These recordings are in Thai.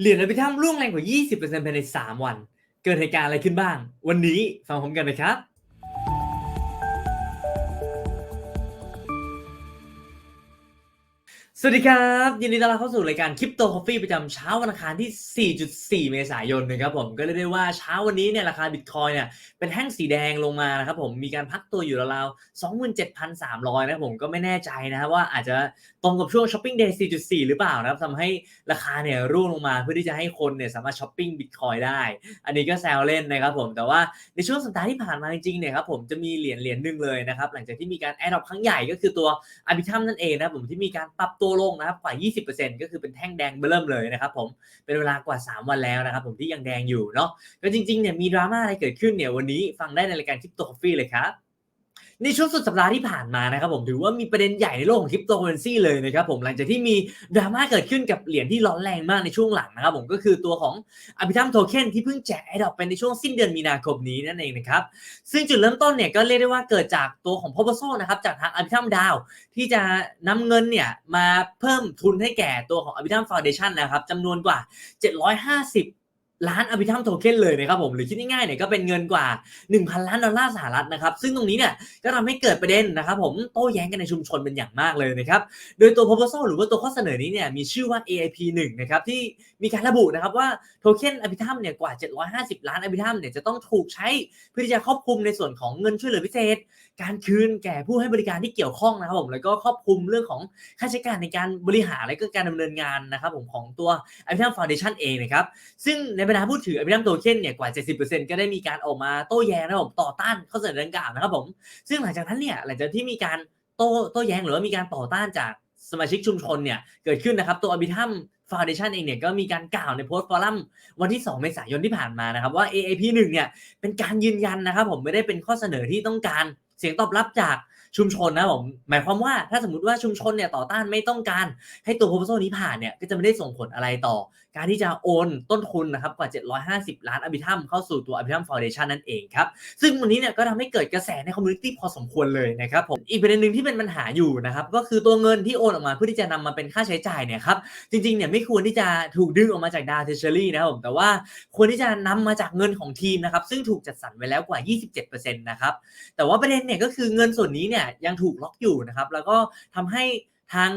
เหรียญอภิธรรมร่วงแรงกว่า 20%ภายใน 3 วัน เกิดเหตุการณ์อะไรขึ้นบ้าง วันนี้ฟังผมกันนะครับ สวัสดีครับ ยินดีต้อนรับเข้าสู่รายการคริปโต c อฟฟี่ประจำเช้าวันอังคารที่ 4.4 เมษายนนะครับผมก็เรียกได้ว่าเช้าวันนี้เนี่ยราคาบิตคอยเนี่ยเป็นแท่งสีแดงลงมานะครับผมมีการพักตัวอยู่ราวๆ27,300 นะครับผมก็ไม่แน่ใจนะครับว่าอาจจะตรงกับช่วงช้อปปิ้งเดย์ 4.4 หรือเปล่านะครับทำให้ราคาเนี่ยร่วงลงมาเพื่อที่จะให้คนเนี่ยสามารถช้อปปิ้งบิตคอยได้ อันนี้ก็แซวเล่นนะครับผมแต่ว่าในช่วงสัปดาห์ที่ผ่านมาจริงๆเนี่ยครับผมจะมีเหรียญเหรียญหนึ่งเลยนะครับหลังจากที่มีการแอดดอปครั้งใหญ่ก็คือตัวอ b ิทัมนั่นเองนะผมที่มีการปรับตัวลงนะครับกว่า 20%ก็คือเป็นแท่งแดงเริ่มเลยนะครับผมเป็นเวลากว่า 3 วันแล้วนะครับผมที่ยังแดงอยู่เนาะก็จริงๆเนี่ยมีดราม่าอะไรเกิดขึ้นเนี่ยวันนี้ฟังได้ในรายการคริปโตคอฟฟี่เลยครับ ในช่วงสุดสัปดาห์ที่ผ่านมานะครับผมถือว่ามีประเด็นใหญ่ในโลกของคริปโตเคอเรนซีเลยนะครับผมหลังจากที่มีดราม่าเกิดขึ้นกับเหรียญที่ร้อนแรงมากในช่วงหลังนะครับผมก็คือตัวของอภิธรรมโทเค็นที่เพิ่งแจกไอดอกไปในช่วงสิ้นเดือนมีนาคมนี้นั่นเองนะครับซึ่งจุดเริ่มต้นเนี่ยก็เรียกได้ว่าเกิดจากตัวของ p r o p o s a l นะครับจากทางอภิธรรมดาวที่จะนำเงินเนี่ยมาเพิ่มทุนให้แก่ตัวของอภิธรรมฟ u n เดชันนะครับจำนวนกว่า 750 ล้านอภิธรรมโทเค็นเลยนะครับผมหรือคิดง่ายๆเนี่ยก็เป็นเงินกว่า 1,000 ล้านดอลลาร์สหรัฐนะครับซึ่งตรงนี้เนี่ยก็ทำให้เกิดประเด็นนะครับผมโต้แย้งกันในชุมชนเป็นอย่างมากเลยนะครับโดยตัว proposal หรือว่าตัวข้อเสนอนี้เนี่ยมีชื่อว่า AIP 1นะครับที่มีการระบุนะครับว่าโทเค็นอภิธรรมเนี่ยกว่า 750 ล้านอภิธรรมเนี่ยจะต้องถูกใช้เพื่อที่จะครอบคลุมในส่วนของเงินช่วยเหลือพิเศษ การคืนแก่ผู้ให้บริการที่เกี่ยวข้องนะครับผมแล้วก็ครอบคลุมเรื่องของค่าใช้จ่ายในการบริหารและก็การดำเนินงานนะครับผมของตัวอภิธรรมฟ u n เดชันเองนะครับซึ่งในบรรดาผู้ถืออภิธรรมโทเค็นเนี่ยกว่า 70%ก็ได้มีการออกมาโต้แย้งนะครับผมต่อต้านข้อเสนอดังกล่าวนะครับผมซึ่งหลังจากนั้นเนี่ยหลังจากที่มีการโต้โต้แย้งหรือว่ามีการต่อต้านจากสมาชิกชุมชนเนี่ยเกิดขึ้นนะครับตัวอภิธรรมฟ u n เดชันเองเนี่ยก็มีการกล่าวในโพสต์ฟอรัมวันที่ 2 เมษายนที่ผ่านมานะครับว่า AAP 1เนี่ยเป็นการยืนยันนะครับผมไม่ได้เป็นข้อเสนอที่ต้องการ เสียงตอบรับจากชุมชนนะผมหมายความว่าถ้าสมมติว่าชุมชนเนี่ยต่อต้านไม่ต้องการให้ตัว proposal นี้ผ่านเนี่ยก็จะไม่ได้ส่งผลอะไรต่อการที่จะโอนต้นทุนนะครับกว่า 750 ล้านอภิธรรมเข้าสู่ตัวอภิธรรมฟ u n เดชันนั่นเองครับ ซึ่งวันนี้เนี่ยก็ทำให้เกิดกระแสในคอมมูนิตี้พอสมควรเลยนะครับผมอีกประเด็นหนึ่งที่เป็นปัญหาอยู่นะครับก็คือตัวเงินที่โอนออกมาเพื่อที่จะนำมาเป็นค่าใช้จ่ายเนี่ยครับจริงๆเนี่ยไม่ควรที่จะถูกดึงออกมาจากดาวเทเชอรี่นะครับผมแต่ว่าควรที่จะนำมาจากเงินของทีมนะครับซึ่งถูกจัดสรรไว้แล้วกว่า 27%นะครับแต่ว่าประเด็นเนี่ยก็คือเงินส่วนนี้เนี่ยยังถูกล็อกอยู่นะครับแล้วก็ทำให้ทาง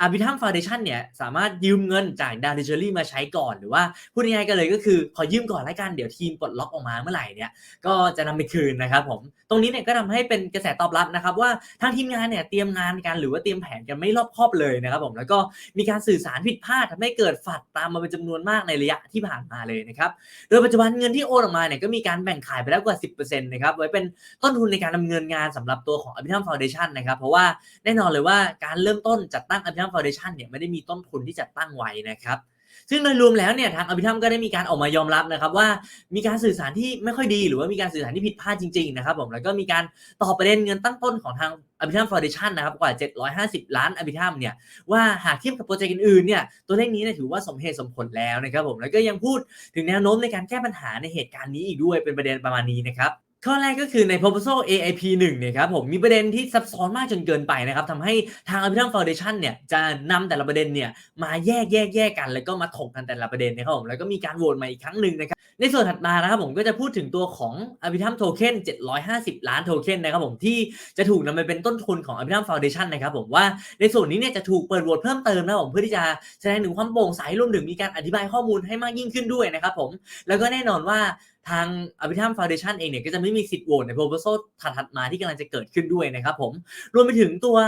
อาบิทัมฟาวเดชันเนี่ยสามารถยืมเงินจากดาริเชอรี่มาใช้ก่อนหรือว่าพูดง่ายๆกันเลยก็คือขอยืมก่อนแล้วกันเดี๋ยวทีมปลดล็อกออกมาเมื่อไหร่เนี่ยก็จะนำไปคืนนะครับผมตรงนี้เนี่ยก็ทำให้เป็นกระแสตอบรับนะครับว่าทางทีมงานเนี่ยเตรียมงานกันหรือว่าเตรียมแผนกันไม่รอบคอบเลยนะครับผมแล้วก็มีการสื่อสารผิดพลาดทำให้เกิดฝัดตามมาเป็นจำนวนมากในระยะที่ผ่านมาเลยนะครับโดยปัจจุบันเงินที่โอนออกมาเนี่ยก็มีการแบ่งขายไปแล้วกว่า 10%นะครับไว้เป็นต้นทุนในการดำเนินงานสำหรับตัวของ a b i t a m Foundation นะครับเพราะว่าแน่นอนเลยว่าการเริ่มต้นจัดตั้ง a b i t a m Foundation เนี่ยไม่ได้มีต้นทุนที่จัดตั้งไว้นะครับซึ่งโดยรวมแล้วเนี่ยทางอภิธรรมก็ได้มีการออกมายอมรับนะครับว่ามีการสื่อสารที่ไม่ค่อยดี หรือว่ามีการสื่อสารที่ผิดพลาดจริงๆนะครับผมแล้วก็มีการตอบประเด็นเงินตั้งต้นของทางอภิธรรมฟ u n เดชันนะครับกว่า 750 ล้านอภิธรรมเนี่ยว่าหากเทียบกับโปรเจกต์อื่นๆเนี่ยตัวเลขนี้นถือว่าสมเหตุสมผลแล้วนะครับผมแล้วก็ยังพูดถึงแนวโน้มในการแก้ปัญหาในเหตุการณ์นี้อีกด้วยเป็นประเด็นประมาณนี้นะครับ ข้อแรกก็คือใน proposal AIP 1เนี่ยครับผมมีประเด็นที่ซับซ้อนมากจนเกินไปนะครับทำให้ทางอภิธรรมฟ u n เดชันเนี่ยจะนำแต่ละประเด็นเนี่ยมาแยกแยกแยกกัน แล้วก็มาถกกันแต่ละประเด็นนะครับผมแล้วก็มีการโหวตมาอีกครั้งหนึ่งนะครับในส่วนถัดมานะครับผมก็จะพูดถึงตัวของอภิธรรมโทเค็น750 ล้านโทเค็นนะครับผมที่จะถูกนำไปเป็นต้นทุนของอภิธรรมฟ u n เดชันนะครับผมว่าในส่วนนี้เนี่ยจะถูกเปิดโหวตเพิ่มเติมนะครับผมเพื่อที่จะแสดงถึงความโปร่งใสรวมถึงมีการอธิบายข้อมูลให้มากยิ่งขึ้นด้วยนะครับผมแล้วก็แน่นอนว่า ทางอภิธรรมฟ u n เดชันเองเนี่ยก็จะไม่มีสิทธิ์โหวตใน proposal ถัดๆมาที่กำลังจะเกิดขึ้นด้วยนะครับผมรวมไปถึงตัว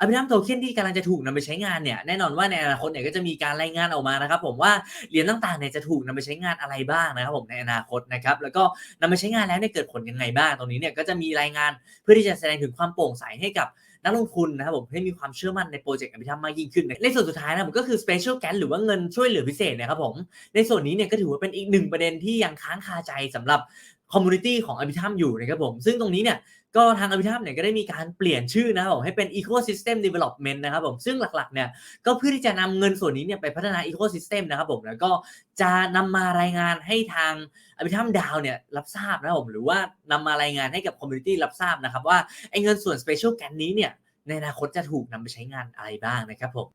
อภิธรรมโทเค็นที่กำลังจะถูกนำไปใช้งานเนี่ยแน่นอนว่าในอนาคตเนี่ยก็จะมีการรายงานออกมานะครับผมว่าเหรียญต่างๆเนี่ยจะถูกนำไปใช้งานอะไรบ้างนะครับผมในอนาคตนะครับแล้วก็นำไปใช้งานแล้วเนี่ยเกิดผลยังไงบ้างตรงนี้เนี่ยก็จะมีรายงานเพื่อที่จะแสดงถึงความโปร่งใสให้กับ นักลงทุนนะครับผมให้มีความเชื่อมั่นในโปรเจกต์อภิธรรมมากยิ่งขึ้น ในส่วนสุดท้ายนะผมก็คือ special grant หรือว่าเงินช่วยเหลือพิเศษนะครับผมในส่วนนี้เนี่ยก็ถือว่าเป็นอีกหนึ่งประเด็นที่ยังค้างคาใจสำหรับคอมมูนิตี้ของอภิธรรมอยู่นะครับผมซึ่งตรงนี้เนี่ย ก็ทางอภิธรรมเนี่ยก็ได้มีการเปลี่ยนชื่อนะครับผมให้เป็น ecosystem development นะครับผมซึ่งหลักๆเนี่ยก็เพื่อที่จะนำเงินส่วนนี้เนี่ยไปพัฒนา ecosystem นะครับผมแล้วก็จะนำมารายงานให้ทางอภิธรรมดาวเนี่ยรับทราบนะครับผมหรือว่านำมารายงานให้กับคอมมูนิตี้รับทราบนะครับว่าไอ้เงินส่วน special grant นี้เนี่ยในอนาคตจะถูกนำไปใช้งานอะไรบ้างนะครับผม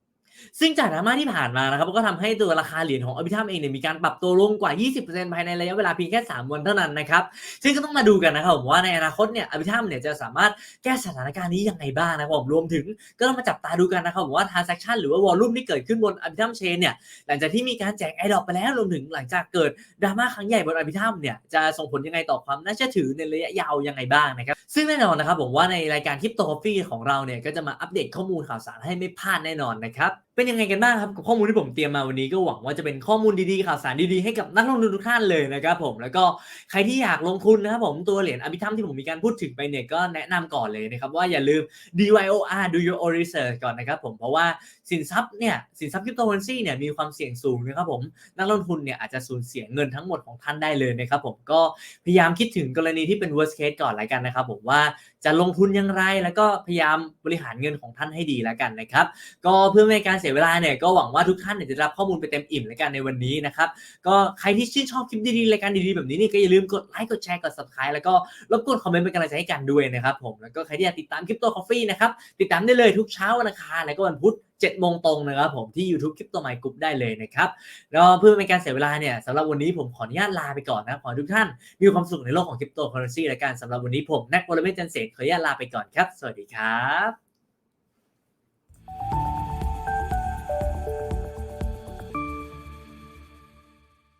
ซึ่งจากดราม่าที่ผ่านมานะครับก็ทำให้ตัวราคาเหรียญของอ r b i t r u m เองเนี่ยมีการปรับตัวลงกว่า 20%ภายในระยะเวลาเพียงแค่ 3 วันเท่านั้นนะครับ ซึ่งก็ต้องมาดูกันนะครับผมว่าในอนาคตเนี่ยอ r b i t r u m เนี่ยจะสามารถแก้สถานการณ์นี้ยังไงบ้างนะครับผมรวมถึงก็ต้องมาจับตาดูกันนะครับผมว่า transaction หรือว่า volume ที่เกิดขึ้นบน a r b i t r u m chain เนี่ยหลังจากที่มีการแจก airdrop ไปแล้วรวมถึงหลังจากเกิดดราม่าครั้งใหญ่บน a r b i t r u m เนี่ยจะส่งผลยังไงต่อความน่าเชื่อถือในระยะยาวยังไงบ้างนะครับซึ่งแน่นอนนะครับผมว่าในรายการ Crypto Coffee ของเราเนี่ยก็จะมาอัปเดตข้อมูลข่าวสารให้ไม่พลาดแน่นอนนะครับ เป็นยังไงกันบ้างครับกับข้อมูลที่ผมเตรียมมาวันนี้ก็หวังว่าจะเป็นข้อมูลดีๆข่าวสารดีๆให้กับนักลงทุนทุกท่านเลยนะครับผมแล้วก็ใครที่อยากลงทุนนะครับผมตัวเหรียญอภิธรรมที่ผมมีการพูดถึงไปเนี่ยก็แนะนำก่อนเลยนะครับว่าอย่าลืม DYOR do your own research ก่อนนะครับผมเพราะว่า สินทรัพย์เนี่ยสินทรัพย์คริปโตเคอเรนซีเนี่ยมีความเสี่ยงสูงนะครับผมนักลงทุนเนี่ยอาจจะสูญเสียเงินทั้งหมดของท่านได้เลยนะครับผมก็พยายามคิดถึงกรณีที่เป็น worst case ก่อนละกันนะครับผมว่าจะลงทุนอย่างไร แล้วก็พยายามบริหารเงินของท่านให้ดีแล้วกันนะครับก็เพื่อไม่ให้การเสียเวลาเนี่ยก็หวังว่าทุกท่านเนี่ยจะรับข้อมูลไปเต็มอิ่มแล้วกันในวันนี้นะครับก็ใครที่ชื่นชอบคลิปดีๆรายการดีๆแบบนี้นี่ก็อย่าลืมกดไลค์กดแชร์กด subscribe แล้วก็รบกวนคอมเมนต์เป็นกำลังใจให้กันด้วยนะครับผมแล้วก็ใครที่อยากติดตามคริปโตคอฟฟี่นะครับติดตามได้เลยทุกเช้าวันอังคารแล้วก็วันพุธ7โมงตรงนะครับผมที่ YouTube Crypto My Group ได้เลยนะครับแล้วเพื่อเป็นการเสียเวลาเนี่ยสำหรับวันนี้ผมขออนุญาตลาไปก่อนนะขอทุกท่านมีความสุขในโลกของคริปโตเคอเรนซีและการสำหรับวันนี้ผมนักวอลเลนจันเสกขออนุญาตลาไปก่อนครับ สวัสดีครับ